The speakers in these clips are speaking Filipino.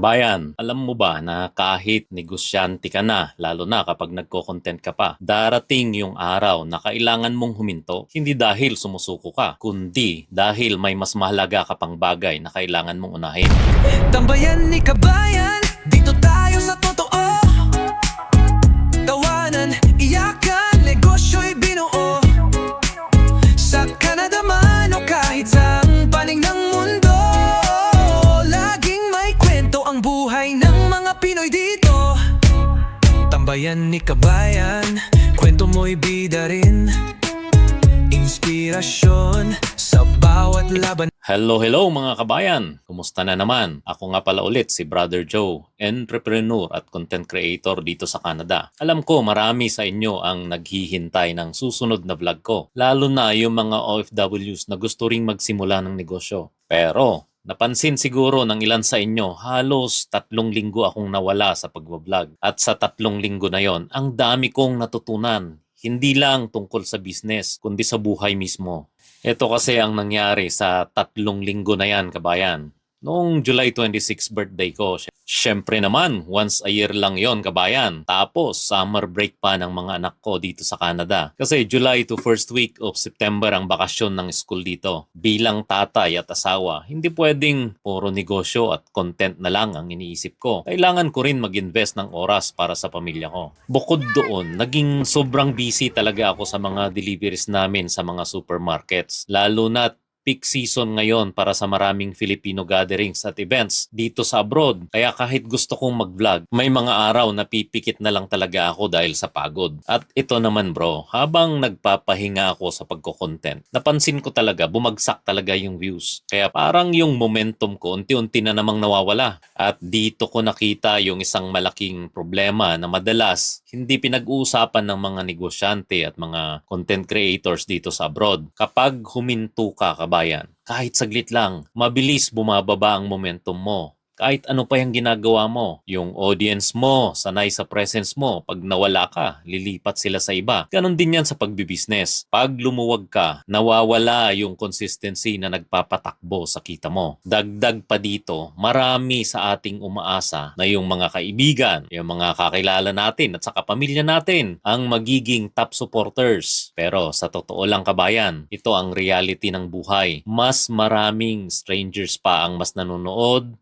Kabayan, alam mo ba na kahit negosyante ka na, lalo na kapag nagko-content ka pa, darating yung araw na kailangan mong huminto, hindi dahil sumusuko ka, kundi dahil may mas mahalaga ka pang bagay na kailangan mong unahin. Tambayan ni kabayan, Inspirasyon sa bawat laban Hello, hello mga kabayan! Kumusta na naman? Ako nga pala ulit si Brother Joe, entrepreneur at content creator dito sa Canada. Alam ko marami sa inyo ang naghihintay ng susunod na vlog ko, lalo na yung mga OFWs na gusto ring magsimula ng negosyo. Pero Napansin siguro ng ilan sa inyo, halos tatlong linggo akong nawala sa pagbablog. At sa tatlong linggo na yon, ang dami kong natutunan. Hindi lang tungkol sa business, kundi sa buhay mismo. Ito kasi ang nangyari sa tatlong linggo na yan, kabayan. Noong July 26 birthday ko, syempre naman, once a year lang yon kabayan. Tapos, summer break pa ng mga anak ko dito sa Canada. Kasi July to first week of September ang bakasyon ng school dito. Bilang tatay at asawa, hindi pwedeng puro negosyo at content na lang ang iniisip ko. Kailangan ko rin mag-invest ng oras para sa pamilya ko. Bukod doon, naging sobrang busy talaga ako sa mga deliveries namin sa mga supermarkets. Lalo na peak season ngayon para sa maraming Filipino gatherings at events dito sa abroad. Kaya kahit gusto kong mag-vlog, may mga araw na pipikit na lang talaga ako dahil sa pagod. At ito naman bro, habang nagpapahinga ako sa pagko-content, napansin ko talaga bumagsak talaga yung views. Kaya parang yung momentum ko unti-unti na namang nawawala. At dito ko nakita yung isang malaking problema na madalas hindi pinag-uusapan ng mga negosyante at mga content creators dito sa abroad. Kapag huminto ka, kabayan, kahit saglit lang, mabilis bumababa ang momentum mo. Kahit ano pa yung ginagawa mo, yung audience mo, sanay sa presence mo, pag nawala ka, lilipat sila sa iba. Ganon din yan sa pagbibusiness. Pag lumuwag ka, nawawala yung consistency na nagpapatakbo sa kita mo. Dagdag pa dito, marami sa ating umaasa na yung mga kaibigan, yung mga kakilala natin at saka pamilya natin ang magiging top supporters. Pero sa totoo lang kabayan, ito ang reality ng buhay. Mas maraming strangers pa ang mas nanonood,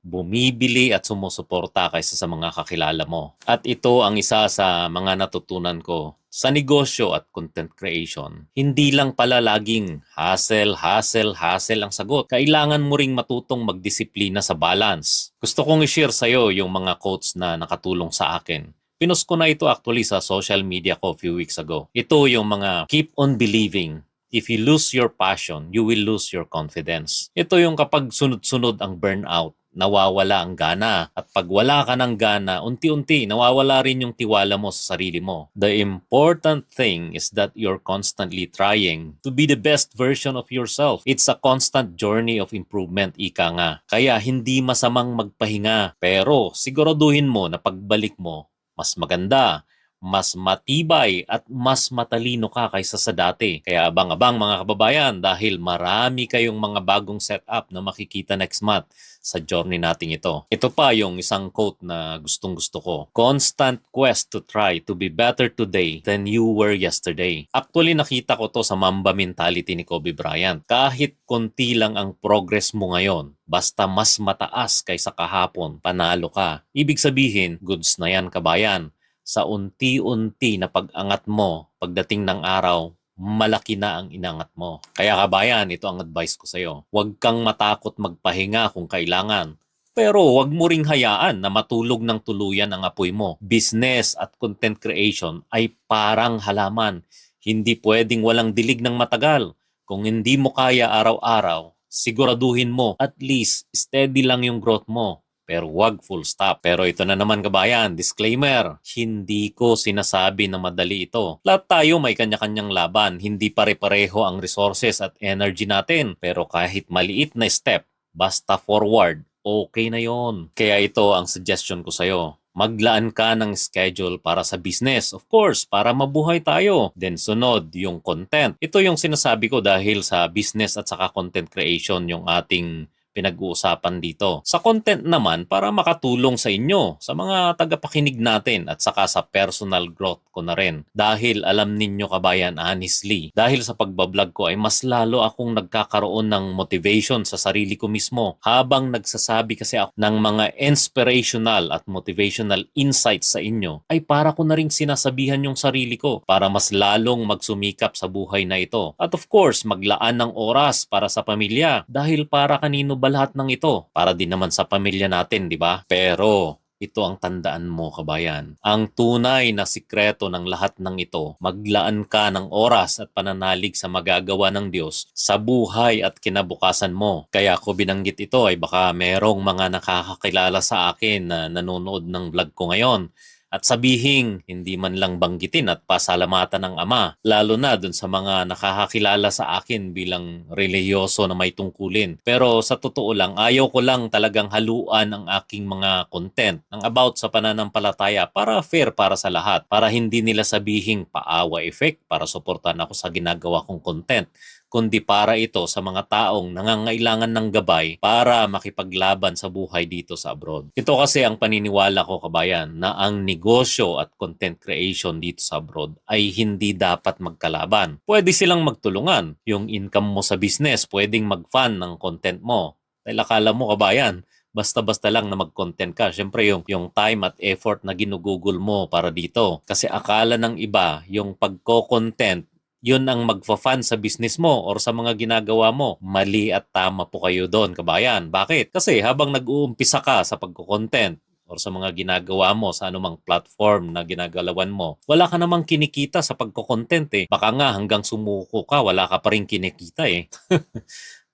bumibili at sumusuporta kaysa sa mga kakilala mo. At ito ang isa sa mga natutunan ko sa negosyo at content creation, hindi lang pala laging hassle, hassle, hassle ang sagot. Kailangan mo ring matutong magdisiplina sa balance. Gusto kong i-share sa'yo yung mga quotes na nakatulong sa akin. Pinost ko na ito actually sa social media ko a few weeks ago. Ito yung mga keep on believing. If you lose your passion, you will lose your confidence. Ito yung kapag sunod-sunod ang burnout, nawawala ang gana. At pag wala ka ng gana, unti-unti nawawala rin yung tiwala mo sa sarili mo. The important thing is that you're constantly trying to be the best version of yourself. It's a constant journey of improvement, ika nga. Kaya hindi masamang magpahinga. Pero siguraduhin mo na pagbalik mo, mas maganda mas matibay at mas matalino ka kaysa sa dati. Kaya abang-abang mga kababayan dahil marami kayong mga bagong setup na makikita next month sa journey nating ito. Ito pa yung isang quote na gustong gusto ko. Constant quest to try to be better today than you were yesterday. Actually nakita ko to sa Mamba mentality ni Kobe Bryant. Kahit konti lang ang progress mo ngayon, basta mas mataas kaysa kahapon, panalo ka. Ibig sabihin, goods na yan kabayan sa unti-unti na pag-angat mo pagdating ng araw, malaki na ang inangat mo. Kaya kabayan, ito ang advice ko sa iyo. Huwag kang matakot magpahinga kung kailangan. Pero huwag mo ring hayaan na matulog ng tuluyan ang apoy mo. Business at content creation ay parang halaman. Hindi pwedeng walang dilig ng matagal. Kung hindi mo kaya araw-araw, siguraduhin mo at least steady lang yung growth mo pero wag full stop. Pero ito na naman kabayan, disclaimer, hindi ko sinasabi na madali ito. Lahat tayo may kanya-kanyang laban, hindi pare-pareho ang resources at energy natin. Pero kahit maliit na step, basta forward, okay na yon. Kaya ito ang suggestion ko sa'yo maglaan ka ng schedule para sa business. Of course, para mabuhay tayo. Then sunod, yung content. Ito yung sinasabi ko dahil sa business at saka content creation yung ating pinag-uusapan dito. Sa content naman, para makatulong sa inyo, sa mga tagapakinig natin at saka sa personal growth ko na rin. Dahil alam ninyo kabayan, honestly, dahil sa pagbablog ko ay mas lalo akong nagkakaroon ng motivation sa sarili ko mismo habang nagsasabi kasi ako ng mga inspirational at motivational insights sa inyo ay para ko na rin sinasabihan yung sarili ko para mas lalong magsumikap sa buhay na ito. At of course, maglaan ng oras para sa pamilya dahil para kanino ba lahat ng ito? Para din naman sa pamilya natin, di ba? Pero ito ang tandaan mo, kabayan. Ang tunay na sikreto ng lahat ng ito, maglaan ka ng oras at pananalig sa magagawa ng Diyos sa buhay at kinabukasan mo. Kaya ako binanggit ito ay baka merong mga nakakakilala sa akin na nanonood ng vlog ko ngayon at sabihing hindi man lang banggitin at pasalamatan ng ama, lalo na dun sa mga nakakakilala sa akin bilang reliyoso na may tungkulin. Pero sa totoo lang, ayaw ko lang talagang haluan ang aking mga content ng about sa pananampalataya para fair para sa lahat, para hindi nila sabihing paawa effect para suportahan ako sa ginagawa kong content kundi para ito sa mga taong nangangailangan ng gabay para makipaglaban sa buhay dito sa abroad. Ito kasi ang paniniwala ko kabayan na ang negosyo at content creation dito sa abroad ay hindi dapat magkalaban. Pwede silang magtulungan. Yung income mo sa business, pwedeng mag-fund ng content mo. Dahil akala mo kabayan, basta-basta lang na mag-content ka. Siyempre yung, yung time at effort na ginugugol mo para dito. Kasi akala ng iba, yung pagko-content yun ang magfa-fund sa business mo or sa mga ginagawa mo. Mali at tama po kayo doon, kabayan. Bakit? Kasi habang nag-uumpisa ka sa pagko-content or sa mga ginagawa mo sa anumang platform na ginagalawan mo, wala ka namang kinikita sa pagko-content eh. Baka nga hanggang sumuko ka, wala ka pa rin kinikita eh.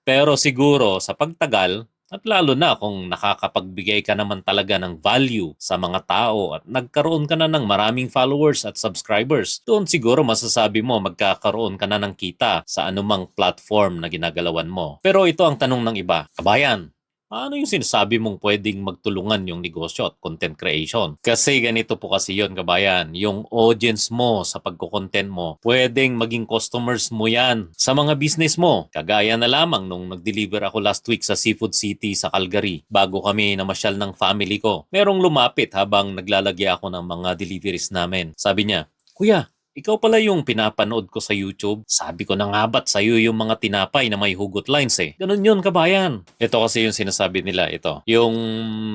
Pero siguro sa pagtagal, at lalo na kung nakakapagbigay ka naman talaga ng value sa mga tao at nagkaroon ka na ng maraming followers at subscribers, doon siguro masasabi mo magkakaroon ka na ng kita sa anumang platform na ginagalawan mo. Pero ito ang tanong ng iba, kabayan, ano yung sinasabi mong pwedeng magtulungan yung negosyo at content creation? Kasi ganito po kasi yon kabayan. Yung audience mo sa pagko-content mo, pwedeng maging customers mo yan sa mga business mo. Kagaya na lamang nung nag-deliver ako last week sa Seafood City sa Calgary bago kami namasyal ng family ko. Merong lumapit habang naglalagay ako ng mga deliveries namin. Sabi niya, Kuya, ikaw pala yung pinapanood ko sa YouTube. Sabi ko na nga ba't sa'yo yung mga tinapay na may hugot lines eh. Ganun yun, kabayan. Ito kasi yung sinasabi nila, ito. Yung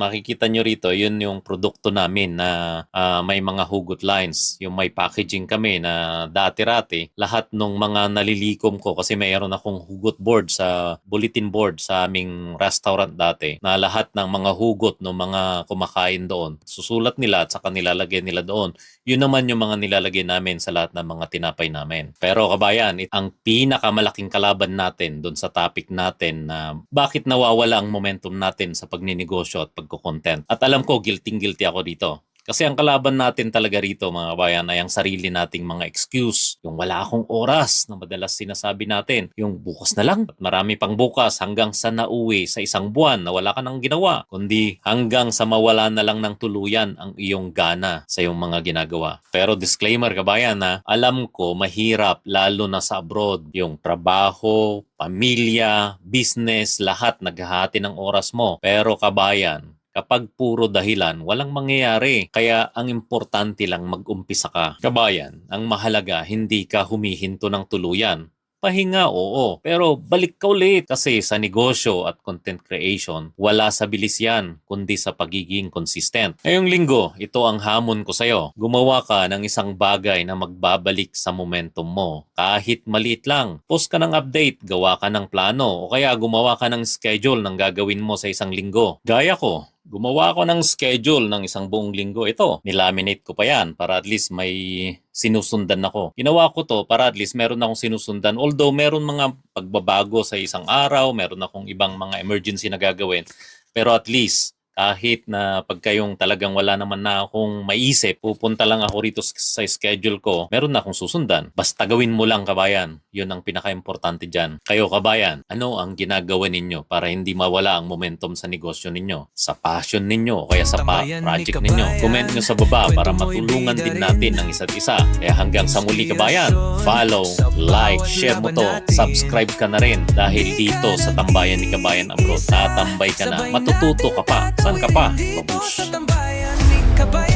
makikita nyo rito, yun yung produkto namin na ah, may mga hugot lines. Yung may packaging kami na dati-rati. Lahat nung mga nalilikom ko kasi mayroon akong hugot board sa bulletin board sa aming restaurant dati na lahat ng mga hugot ng mga kumakain doon. Susulat nila at saka nilalagay nila doon. Yun naman yung mga nilalagay namin sa lahat ng mga tinapay namin. Pero kabayan, it- ang pinakamalaking kalaban natin doon sa topic natin na bakit nawawala ang momentum natin sa pagninegosyo at pagko-content. At alam ko, guilty-guilty ako dito. Kasi ang kalaban natin talaga rito mga kabayan ay ang sarili nating mga excuse. Yung wala akong oras na madalas sinasabi natin. Yung bukas na lang. At marami pang bukas hanggang sa nauwi sa isang buwan na wala ka nang ginawa. Kundi hanggang sa mawala na lang ng tuluyan ang iyong gana sa iyong mga ginagawa. Pero disclaimer kabayan na alam ko mahirap lalo na sa abroad. Yung trabaho, pamilya, business, lahat naghahati ng oras mo. Pero kabayan, Kapag puro dahilan, walang mangyayari. Kaya ang importante lang mag-umpisa ka. Kabayan, ang mahalaga hindi ka humihinto ng tuluyan. Pahinga, oo. Pero balik ka ulit. Kasi sa negosyo at content creation, wala sa bilis yan, kundi sa pagiging consistent. Ngayong linggo, ito ang hamon ko sa'yo. Gumawa ka ng isang bagay na magbabalik sa momentum mo. Kahit maliit lang. Post ka ng update, gawa ka ng plano, o kaya gumawa ka ng schedule ng gagawin mo sa isang linggo. Gaya ko, Gumawa ako ng schedule ng isang buong linggo. Ito, nilaminate ko pa yan para at least may sinusundan ako. Ginawa ko to para at least meron akong sinusundan. Although meron mga pagbabago sa isang araw, meron akong ibang mga emergency na gagawin. Pero at least, Kahit na pagkayong talagang wala naman na akong maisip, pupunta lang ako rito sa schedule ko, meron na akong susundan. Basta gawin mo lang kabayan. Yun ang pinaka-importante dyan. Kayo kabayan, ano ang ginagawa ninyo para hindi mawala ang momentum sa negosyo ninyo? Sa passion ninyo o kaya sa pa- project ninyo? Comment nyo sa baba para matulungan din natin ang isa't isa. Kaya hanggang sa muli kabayan, follow, like, share mo to, subscribe ka na rin dahil dito sa Tambayan ni Kabayan Abroad, tatambay ka na, matututo ka pa, saan ka pa, mabush. Sa tambayan ni Kabayan